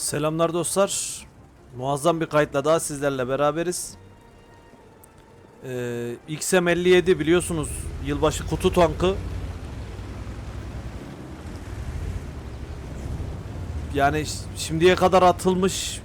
Selamlar dostlar. Muazzam bir kayıtla daha sizlerle beraberiz. Ee, XM57 biliyorsunuz yılbaşı kutu tankı. Yani şimdiye kadar atılmış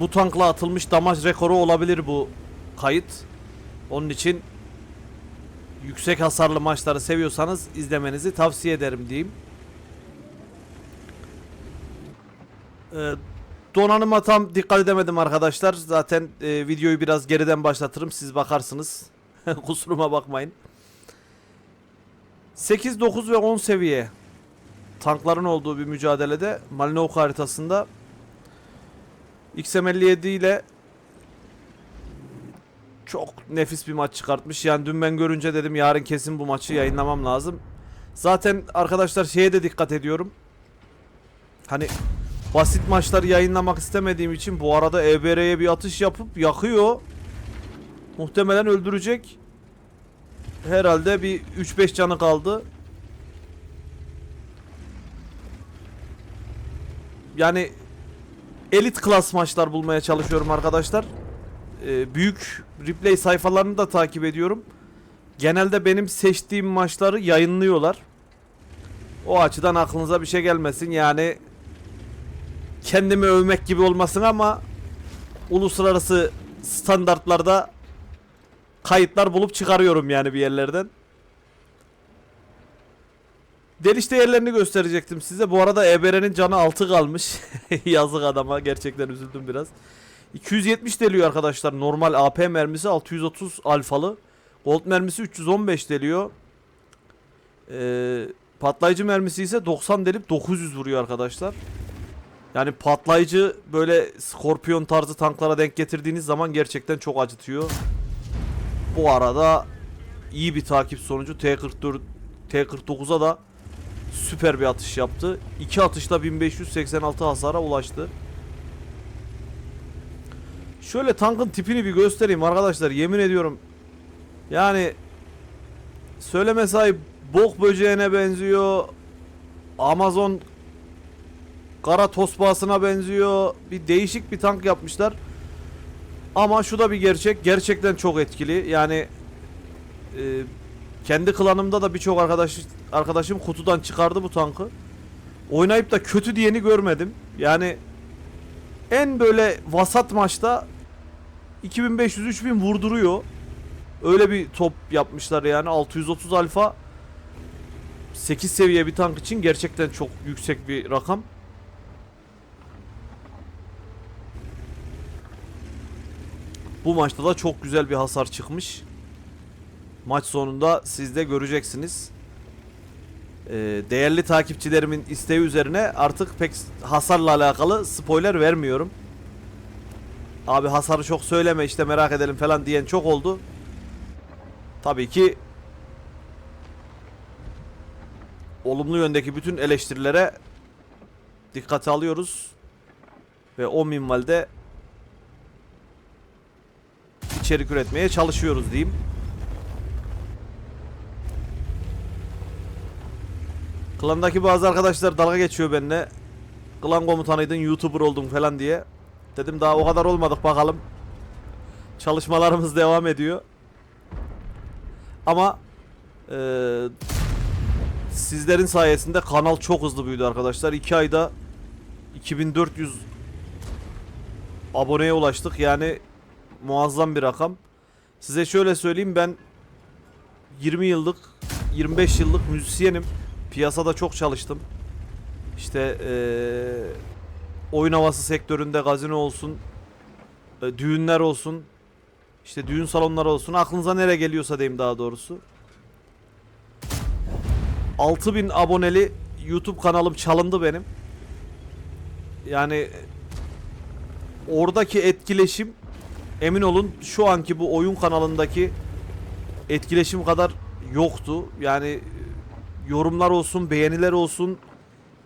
bu tankla atılmış damaj rekoru olabilir bu kayıt. Onun için yüksek hasarlı maçları seviyorsanız izlemenizi tavsiye ederim diyeyim. Ee, donanıma tam dikkat edemedim arkadaşlar. Zaten e, videoyu biraz geriden başlatırım. Siz bakarsınız. Kusuruma bakmayın. 8, 9 ve 10 seviye tankların olduğu bir mücadelede Malinovka haritasında XM57 ile çok nefis bir maç çıkartmış. Yani dün ben görünce dedim yarın kesin bu maçı yayınlamam lazım. Zaten arkadaşlar şeye de dikkat ediyorum. Hani basit maçları yayınlamak istemediğim için bu arada EBR'ye bir atış yapıp yakıyor. Muhtemelen öldürecek. Herhalde bir 3-5 canı kaldı. Yani elit klas maçlar bulmaya çalışıyorum arkadaşlar. Ee, büyük replay sayfalarını da takip ediyorum. Genelde benim seçtiğim maçları yayınlıyorlar. O açıdan aklınıza bir şey gelmesin. Yani kendimi övmek gibi olmasın ama uluslararası standartlarda kayıtlar bulup çıkarıyorum yani bir yerlerden. Deliş değerlerini gösterecektim size. Bu arada EBR'nin canı 6 kalmış. Yazık adama. Gerçekten üzüldüm biraz. 270 deliyor arkadaşlar. Normal AP mermisi 630 alfalı. Gold mermisi 315 deliyor. Ee, patlayıcı mermisi ise 90 delip 900 vuruyor arkadaşlar. Yani patlayıcı böyle skorpiyon tarzı tanklara denk getirdiğiniz zaman gerçekten çok acıtıyor. Bu arada iyi bir takip sonucu T44 T49'a da süper bir atış yaptı. İki atışla 1586 hasara ulaştı. Şöyle tankın tipini bir göstereyim arkadaşlar. Yemin ediyorum. Yani söyleme sahip bok böceğine benziyor. Amazon kara tosbağasına benziyor. Bir değişik bir tank yapmışlar. Ama şu da bir gerçek. Gerçekten çok etkili. Yani e, kendi klanımda da birçok arkadaş arkadaşım kutudan çıkardı bu tankı. Oynayıp da kötü diyeni görmedim. Yani en böyle vasat maçta 2500-3000 vurduruyor. Öyle bir top yapmışlar yani 630 alfa 8 seviye bir tank için gerçekten çok yüksek bir rakam. Bu maçta da çok güzel bir hasar çıkmış. Maç sonunda siz de göreceksiniz. Ee, değerli takipçilerimin isteği üzerine artık pek hasarla alakalı spoiler vermiyorum. Abi hasarı çok söyleme işte merak edelim falan diyen çok oldu. Tabii ki olumlu yöndeki bütün eleştirilere dikkate alıyoruz. Ve o minvalde içerik üretmeye çalışıyoruz diyeyim. Klandaki bazı arkadaşlar dalga geçiyor benimle. Klan komutanıydın, YouTuber oldun falan diye. Dedim daha o kadar olmadık bakalım. Çalışmalarımız devam ediyor. Ama eee, sizlerin sayesinde kanal çok hızlı büyüdü arkadaşlar. 2 ayda 2400 aboneye ulaştık. Yani muazzam bir rakam. Size şöyle söyleyeyim ben 20 yıllık 25 yıllık müzisyenim. Piyasada çok çalıştım. İşte eee, oyun havası sektöründe gazino olsun, e, düğünler olsun, işte düğün salonları olsun. Aklınıza nere geliyorsa diyeyim daha doğrusu. 6000 aboneli YouTube kanalım çalındı benim. Yani oradaki etkileşim emin olun şu anki bu oyun kanalındaki etkileşim kadar yoktu. Yani e, yorumlar olsun, beğeniler olsun,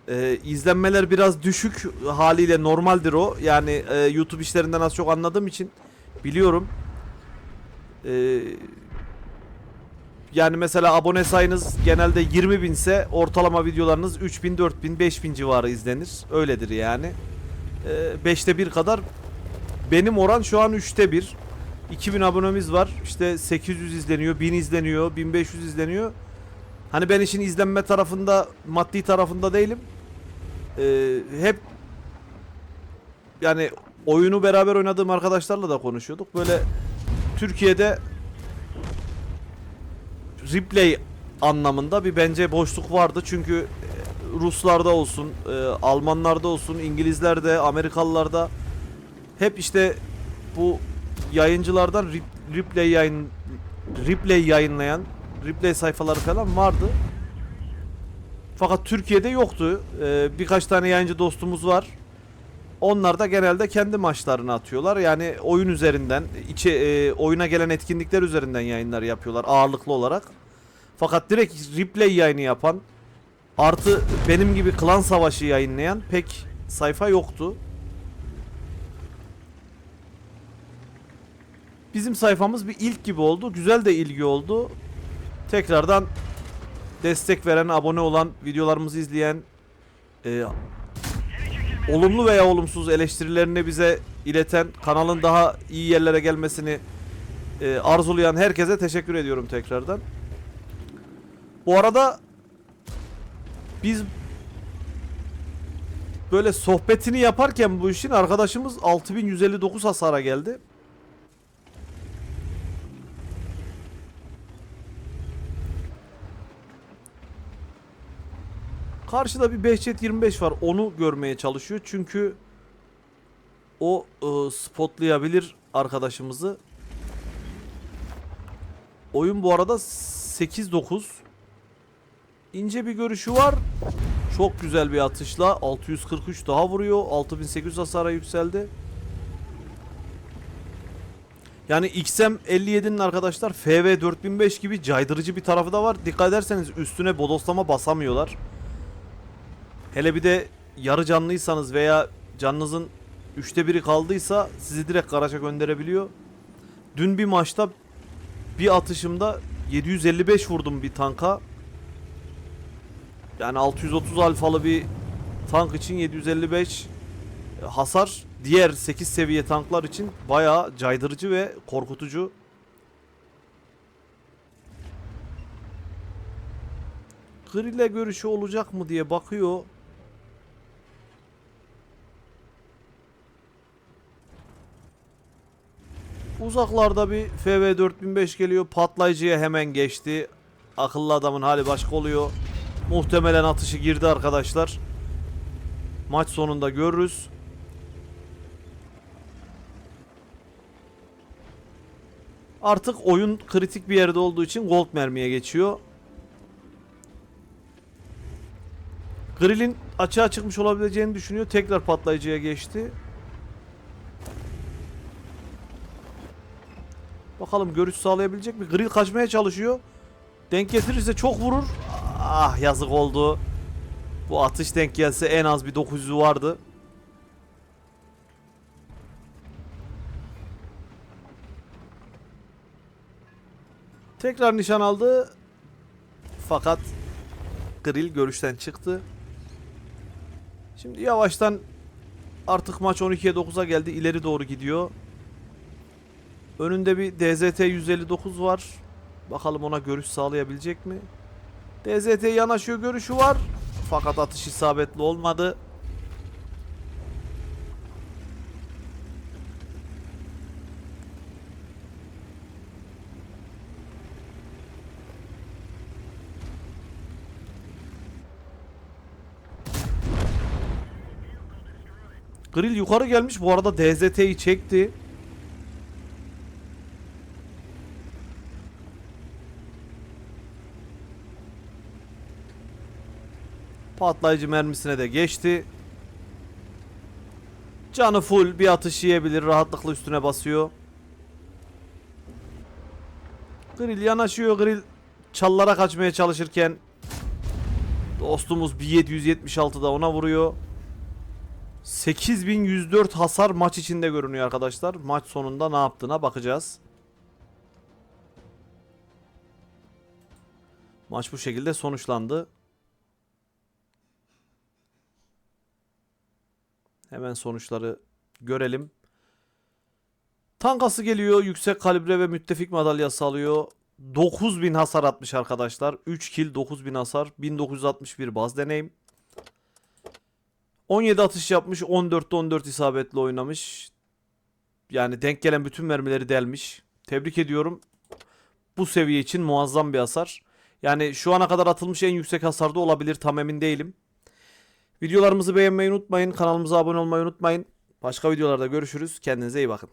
e, izlenmeler biraz düşük haliyle normaldir o. Yani e, YouTube işlerinden az çok anladığım için biliyorum. E, yani mesela abone sayınız genelde 20 binse ortalama videolarınız 3000, 4000, 5000 civarı izlenir. Öyledir yani. e, beşte bir kadar. Benim oran şu an üçte bir. 2000 abonemiz var. İşte 800 izleniyor, 1000 izleniyor, 1500 izleniyor. Hani ben işin izlenme tarafında, maddi tarafında değilim. Ee, hep yani oyunu beraber oynadığım arkadaşlarla da konuşuyorduk. Böyle Türkiye'de replay anlamında bir bence boşluk vardı. Çünkü e, Ruslarda olsun, e, Almanlarda olsun, İngilizlerde, Amerikalılarda hep işte bu yayıncılardan rip- replay yayın replay yayınlayan replay sayfaları falan vardı. Fakat Türkiye'de yoktu. Ee, birkaç tane yayıncı dostumuz var. Onlar da genelde kendi maçlarını atıyorlar. Yani oyun üzerinden, içe e, oyuna gelen etkinlikler üzerinden yayınlar yapıyorlar ağırlıklı olarak. Fakat direkt replay yayını yapan artı benim gibi klan savaşı yayınlayan pek sayfa yoktu. Bizim sayfamız bir ilk gibi oldu. Güzel de ilgi oldu. Tekrardan destek veren, abone olan, videolarımızı izleyen, e, olumlu veya olumsuz eleştirilerini bize ileten, kanalın daha iyi yerlere gelmesini e, arzulayan herkese teşekkür ediyorum tekrardan. Bu arada biz böyle sohbetini yaparken bu işin arkadaşımız 6159 hasara geldi. Karşıda bir Behçet 25 var. Onu görmeye çalışıyor. Çünkü o e, spotlayabilir arkadaşımızı. Oyun bu arada 8-9. İnce bir görüşü var. Çok güzel bir atışla 643 daha vuruyor. 6800 hasara yükseldi. Yani XM57'nin arkadaşlar FV 4005 gibi caydırıcı bir tarafı da var. Dikkat ederseniz üstüne bodoslama basamıyorlar. Hele bir de yarı canlıysanız veya canınızın üçte biri kaldıysa sizi direkt garaja gönderebiliyor. Dün bir maçta bir atışımda 755 vurdum bir tanka. Yani 630 alfalı bir tank için 755 hasar diğer 8 seviye tanklar için bayağı caydırıcı ve korkutucu. Grille görüşü olacak mı diye bakıyor. Uzaklarda bir FV 4005 geliyor. Patlayıcıya hemen geçti. Akıllı adamın hali başka oluyor. Muhtemelen atışı girdi arkadaşlar. Maç sonunda görürüz. Artık oyun kritik bir yerde olduğu için gold mermiye geçiyor. Grill'in açığa çıkmış olabileceğini düşünüyor. Tekrar patlayıcıya geçti. Bakalım görüş sağlayabilecek mi? Grill kaçmaya çalışıyor. Denk getirirse çok vurur. Ah yazık oldu. Bu atış denk gelse en az bir 900'ü vardı. Tekrar nişan aldı. Fakat Grill görüşten çıktı. Şimdi yavaştan artık maç 12'ye 9'a geldi. İleri doğru gidiyor. Önünde bir DZT 159 var. Bakalım ona görüş sağlayabilecek mi? DZT yanaşıyor görüşü var. Fakat atış isabetli olmadı. Grill yukarı gelmiş. Bu arada DZT'yi çekti. Patlayıcı mermisine de geçti. Canı full bir atış yiyebilir. Rahatlıkla üstüne basıyor. Grill yanaşıyor. Grill çallara kaçmaya çalışırken dostumuz 1776'da ona vuruyor. 8104 hasar maç içinde görünüyor arkadaşlar. Maç sonunda ne yaptığına bakacağız. Maç bu şekilde sonuçlandı. Hemen sonuçları görelim. Tankası geliyor. Yüksek kalibre ve müttefik madalyası alıyor. 9000 hasar atmış arkadaşlar. 3 kill 9000 hasar. 1961 baz deneyim. 17 atış yapmış. 14'te 14 isabetli oynamış. Yani denk gelen bütün mermileri delmiş. Tebrik ediyorum. Bu seviye için muazzam bir hasar. Yani şu ana kadar atılmış en yüksek hasarda olabilir. Tam emin değilim. Videolarımızı beğenmeyi unutmayın. Kanalımıza abone olmayı unutmayın. Başka videolarda görüşürüz. Kendinize iyi bakın.